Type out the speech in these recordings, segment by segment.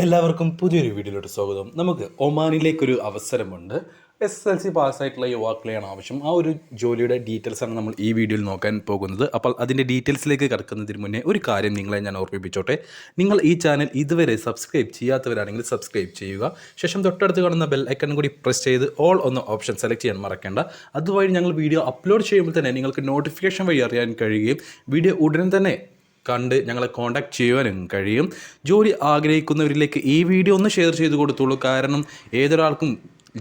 എല്ലാവർക്കും പുതിയൊരു വീഡിയോയിലോട്ട് സ്വാഗതം. നമുക്ക് ഒമാനിലേക്കൊരു അവസരമുണ്ട്. എസ് എൽ സി പാസ്സായിട്ടുള്ള യുവാക്കളെയാണ് ആവശ്യം. ആ ഒരു ജോലിയുടെ ഡീറ്റെയിൽസാണ് നമ്മൾ ഈ വീഡിയോയിൽ നോക്കാൻ പോകുന്നത്. അപ്പോൾ അതിന്റെ ഡീറ്റെയിൽസിലേക്ക് കടക്കുന്നതിന് മുന്നേ ഒരു കാര്യം നിങ്ങളെ ഞാൻ ഓർമ്മിപ്പിച്ചോട്ടെ. നിങ്ങൾ ഈ ചാനൽ ഇതുവരെ സബ്സ്ക്രൈബ് ചെയ്യാത്തവരാണെങ്കിൽ സബ്സ്ക്രൈബ് ചെയ്യുക. ശേഷം തൊട്ടടുത്ത് കാണുന്ന ബെൽ ഐക്കൺ കൂടി പ്രസ് ചെയ്ത് ഓൾ എന്ന ഓപ്ഷൻ സെലക്ട് ചെയ്യാൻ മറക്കേണ്ട. അതുവഴി ഞങ്ങൾ വീഡിയോ അപ്ലോഡ് ചെയ്യുമ്പോൾ തന്നെ നിങ്ങൾക്ക് നോട്ടിഫിക്കേഷൻ വഴി അറിയാൻ കഴിയുകയും വീഡിയോ ഉടനെ തന്നെ കണ്ട് ഞങ്ങളെ കോൺടാക്ട് ചെയ്യുവാനും കഴിയും. ജോലി ആഗ്രഹിക്കുന്നവരിലേക്ക് ഈ വീഡിയോ ഒന്ന് ഷെയർ ചെയ്ത് കൊടുത്തോളൂ കാരണം ഏതൊരാൾക്കും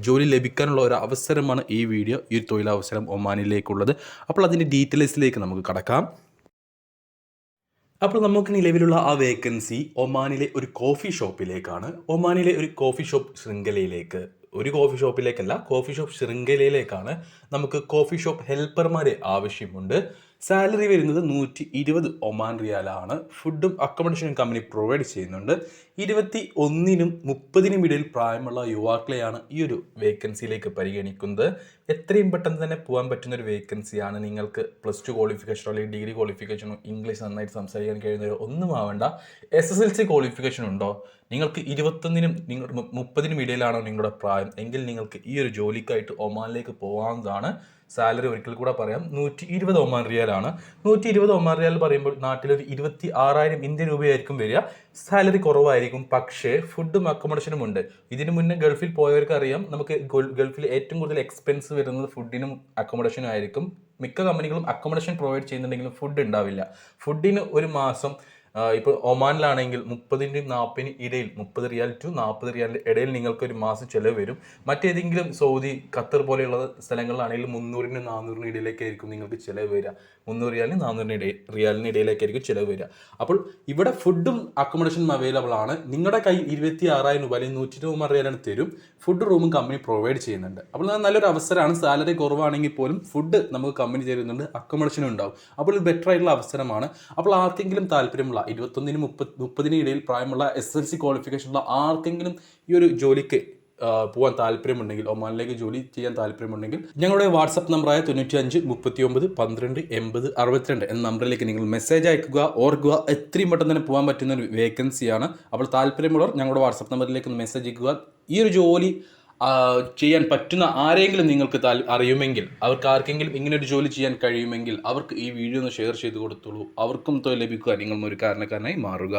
ജോലി ലഭിക്കാനുള്ള ഒരു അവസരമാണ് ഈ വീഡിയോ ഈ തൊഴിലവസരം ഒമാനിലേക്കുള്ളത്. അപ്പോൾ അതിന്റെ ഡീറ്റെയിൽസിലേക്ക് നമുക്ക് കടക്കാം. അപ്പോൾ നമുക്ക് നിലവിലുള്ള ആ വേക്കൻസി ഒമാനിലെ ഒരു കോഫി ഷോപ്പിലേക്കാണ് ഒമാനിലെ ഒരു കോഫി ഷോപ്പ് ശൃംഖലയിലേക്ക് ഒരു കോഫി ഷോപ്പിലേക്കല്ല കോഫി ഷോപ്പ് ശൃംഖലയിലേക്കാണ് നമുക്ക് കോഫി ഷോപ്പ് ഹെൽപ്പർമാരെ ആവശ്യമുണ്ട്. സാലറി വരുന്നത് നൂറ്റി ഇരുപത് ഒമാൻ റിയാലാണ്. ഫുഡും അക്കോമഡേഷനും കമ്പനി പ്രൊവൈഡ് ചെയ്യുന്നുണ്ട്. ഇരുപത്തി ഒന്നിനും മുപ്പതിനും ഇടയിൽ പ്രായമുള്ള യുവാക്കളെയാണ് ഈ ഒരു വേക്കൻസിയിലേക്ക് പരിഗണിക്കുന്നത്. എത്രയും പെട്ടെന്ന് തന്നെ പോകാൻ പറ്റുന്ന ഒരു വേക്കൻസിയാണ് നിങ്ങൾക്ക് പ്ലസ് ടു ക്വാളിഫിക്കേഷനോ അല്ലെങ്കിൽ ഡിഗ്രി ക്വാളിഫിക്കേഷനോ ഇംഗ്ലീഷ് നന്നായിട്ട് സംസാരിക്കാൻ കഴിയുന്നവരോ ഒന്നും ആവേണ്ട. S S L C qualification ഉണ്ടോ? നിങ്ങൾക്ക് ഇരുപത്തൊന്നിനും നിങ്ങൾ മുപ്പതിനും ഇടയിലാണോ നിങ്ങളുടെ പ്രായം? എങ്കിൽ നിങ്ങൾക്ക് ഈ ഒരു ജോലിക്കായിട്ട് ഒമാനിലേക്ക് പോകാവുന്നതാണ് സാലറി ഒരിക്കൽ കൂടെ പറയാം. നൂറ്റി ഇരുപത് ഒമാൻ റിയാലാണ്. നൂറ്റി ഇരുപത് ഒമാൻ റിയാൽ പറയുമ്പോൾ നാട്ടിലൊരു ഇരുപത്തി ആറായിരം ഇന്ത്യൻ രൂപയായിരിക്കും വരിക. സാലറി കുറവായിരിക്കും. പക്ഷേ ഫുഡും അക്കോമഡേഷനും ഉണ്ട്. ഇതിനു മുന്നേ ഗൾഫിൽ പോയവർക്ക് അറിയാം നമുക്ക് ഗൾഫിൽ ഏറ്റവും കൂടുതൽ എക്സ്പെൻസ് വരുന്നത് ഫുഡിനും അക്കോമഡേഷനും ആയിരിക്കും. മിക്ക കമ്പനികളും അക്കോമഡേഷൻ പ്രൊവൈഡ് ചെയ്യുന്നുണ്ടെങ്കിലും ഫുഡ് ഉണ്ടാവില്ല. ഫുഡിന് ഒരു മാസം ഇപ്പോൾ ഒമാനിലാണെങ്കിൽ മുപ്പതിന്റെയും നാൽപ്പതിന് ഇടയിൽ മുപ്പത് റിയാൽ ടു നാൽപ്പത് റിയാലിന്റെ ഇടയിൽ നിങ്ങൾക്ക് ഒരു മാസം ചിലവ് വരും. മറ്റേതെങ്കിലും സൗദി ഖത്തർ പോലെയുള്ള സ്ഥലങ്ങളിലാണെങ്കിൽ മുന്നൂറിന് നാനൂറിന് ഇടയിലേക്കായിരിക്കും നിങ്ങൾക്ക് ചിലവ് വരിക. മുന്നൂറ് റിയാലിന് നാനൂറിന് ഇടയിൽ റിയാലിന് ഇടയിലേക്കായിരിക്കും ചിലവ് വരിക. അപ്പോൾ ഇവിടെ ഫുഡും അക്കോമഡേഷനും അവൈലബിൾ ആണ്. നിങ്ങളുടെ കയ്യിൽ ഇരുപത്തി ആറായിരം രൂപ അല്ലെങ്കിൽ നൂറ്റി ഇരുപത് റിയാലാണ് തരും. ഫുഡ് റൂമും കമ്പനി പ്രൊവൈഡ് ചെയ്യുന്നുണ്ട്. അപ്പോൾ നല്ലൊരു അവസരമാണ്. സാലറി കുറവാണെങ്കിൽ പോലും ഫുഡ് നമുക്ക് കമ്പനി തരുന്നുണ്ട്. അക്കോമഡേഷനും ഉണ്ടാവും. അപ്പോൾ ഇത് ബെറ്റർ ആയിട്ടുള്ള അവസരമാണ്. അപ്പോൾ ആർക്കെങ്കിലും താല്പര്യമുള്ള ഇരുപത്തൊന്നിനും മുപ്പത് മുപ്പതിനും ഇടയിൽ പ്രായമുള്ള എസ് എൽ സി ക്വാളിഫിക്കേഷനുള്ള ആർക്കെങ്കിലും ഈ ഒരു ജോലിക്ക് പോകാൻ താല്പര്യമുണ്ടെങ്കിൽ ഒമാനിലേക്ക് ജോലി ചെയ്യാൻ താല്പര്യമുണ്ടെങ്കിൽ ഞങ്ങളുടെ വാട്സപ്പ് നമ്പറായ തൊണ്ണൂറ്റി അഞ്ച് മുപ്പത്തി ഒമ്പത് പന്ത്രണ്ട് എൺപത് അറുപത്തിരണ്ട് എന്ന നമ്പറിലേക്ക് നിങ്ങൾ മെസ്സേജ് അയക്കുക ഓർക്കുക എത്രയും പെട്ടെന്ന് തന്നെ പോകാൻ പറ്റുന്ന ഒരു വേക്കൻസിയാണ് അപ്പോൾ താല്പര്യമുള്ളവർ ഞങ്ങളുടെ വാട്സപ്പ് നമ്പറിലേക്ക് മെസ്സേജ് അയക്കുക. ഈ ഒരു ജോലി ചെയ്യാൻ പറ്റുന്ന ആരെങ്കിലും നിങ്ങൾക്ക് താൽ അറിയുമെങ്കിൽ അവർക്ക് ആർക്കെങ്കിലും ഇങ്ങനെ ഒരു ജോലി ചെയ്യാൻ കഴിയുമെങ്കിൽ അവർക്ക് ഈ വീഡിയോ ഒന്ന് ഷെയർ ചെയ്ത് കൊടുത്തോളൂ. അവർക്കും തൊഴിൽ ലഭിക്കുക. നിങ്ങൾ ഒരു കാരണക്കാരനായി മാറുക.